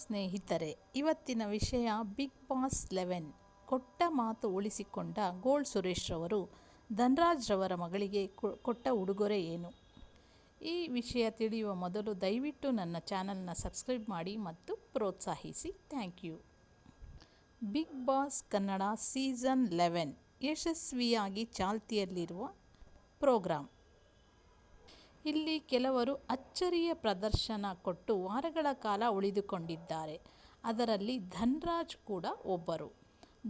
ಸ್ನೇಹಿತರೆ, ಇವತ್ತಿನ ವಿಷಯ ಬಿಗ್ ಬಾಸ್ ಲೆವೆನ್ ಕೊಟ್ಟ ಮಾತು ಉಳಿಸಿಕೊಂಡ ಗೋಲ್ ಸುರೇಶ್ರವರು ಧನ್ರಾಜ್ರವರ ಧನ್ರಾಜ್ ರವರ ಮಗಳಿಗೆ ಕೊಟ್ಟ ಉಡುಗೊರೆ ಏನು? ಈ ವಿಷಯ ತಿಳಿಯುವ ಮೊದಲು ದಯವಿಟ್ಟು ನನ್ನ ಚಾನಲ್ನ ಸಬ್ಸ್ಕ್ರೈಬ್ ಮಾಡಿ ಮತ್ತು ಪ್ರೋತ್ಸಾಹಿಸಿ. Thank you. Bigg Boss Kannada season eleven ಯಶಸ್ವಿಯಾಗಿ ಚಾಲ್ತಿಯಲ್ಲಿರುವ ಪ್ರೋಗ್ರಾಂ. ಇಲ್ಲಿ ಕೆಲವರು ಅಚ್ಚರಿಯ ಪ್ರದರ್ಶನ ಕೊಟ್ಟು ವಾರಗಳ ಕಾಲ ಉಳಿದುಕೊಂಡಿದ್ದಾರೆ. ಅದರಲ್ಲಿ ಧನ್ರಾಜ್ ಕೂಡ ಒಬ್ಬರು.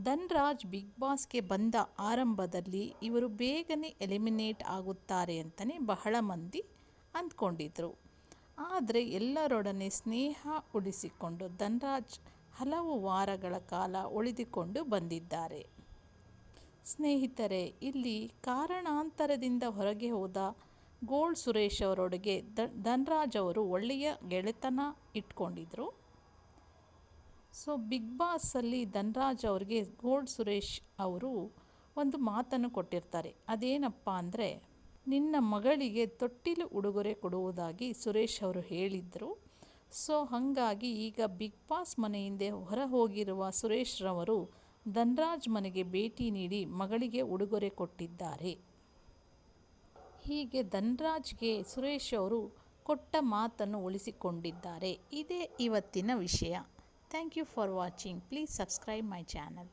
ಧನ್ರಾಜ್ ಬಿಗ್ ಬಾಸ್ಗೆ ಬಂದ ಆರಂಭದಲ್ಲಿ ಇವರು ಬೇಗನೆ ಎಲಿಮಿನೇಟ್ ಆಗುತ್ತಾರೆ ಅಂತಲೇ ಬಹಳ ಮಂದಿ ಅಂದ್ಕೊಂಡಿದ್ರು. ಆದರೆ ಎಲ್ಲರೊಡನೆ ಸ್ನೇಹ ಉಳಿಸಿಕೊಂಡು ಧನ್ರಾಜ್ ಹಲವು ವಾರಗಳ ಕಾಲ ಉಳಿದುಕೊಂಡು ಬಂದಿದ್ದಾರೆ. ಸ್ನೇಹಿತರೆ, ಇಲ್ಲಿ ಕಾರಣಾಂತರದಿಂದ ಹೊರಗೆ ಹೋದ ಗೋಲ್ಡ್ ಸುರೇಶ್ ಅವರೊಡಗೆ ದ, ಧನ್ರಾಜ್ ಅವರು ಒಳ್ಳೆಯ ಗೆಳೆತನ ಇಟ್ಕೊಂಡಿದ್ರು. ಸೊ, ಬಿಗ್ ಬಾಸಲ್ಲಿ ಧನ್ರಾಜ್ ಅವ್ರಿಗೆ ಗೋಲ್ ಸುರೇಶ್ ಅವರು ಒಂದು ಮಾತನ್ನು ಕೊಟ್ಟಿರ್ತಾರೆ. ಅದೇನಪ್ಪ ಅಂದರೆ, ನಿನ್ನ ಮಗಳಿಗೆ ತೊಟ್ಟಿಲು ಉಡುಗೊರೆ ಕೊಡುವುದಾಗಿ ಸುರೇಶ್ ಅವರು ಹೇಳಿದ್ದರು ಸೊ, ಹಾಗಾಗಿ ಈಗ ಬಿಗ್ ಬಾಸ್ ಮನೆಯಿಂದ ಹೊರ ಹೋಗಿರುವ ಸುರೇಶ್ರವರು ಧನ್ರಾಜ್ ಮನೆಗೆ ಭೇಟಿ ನೀಡಿ ಮಗಳಿಗೆ ಉಡುಗೊರೆ ಕೊಟ್ಟಿದ್ದಾರೆ. ಹೀಗೆ ಧನ್ರಾಜ್ಗೆ ಸುರೇಶ್ ಅವರು ಕೊಟ್ಟ ಮಾತನ್ನು ಉಳಿಸಿಕೊಂಡಿದ್ದಾರೆ. ಇದೇ ಇವತ್ತಿನ ವಿಷಯ. Thank you for watching please subscribe my channel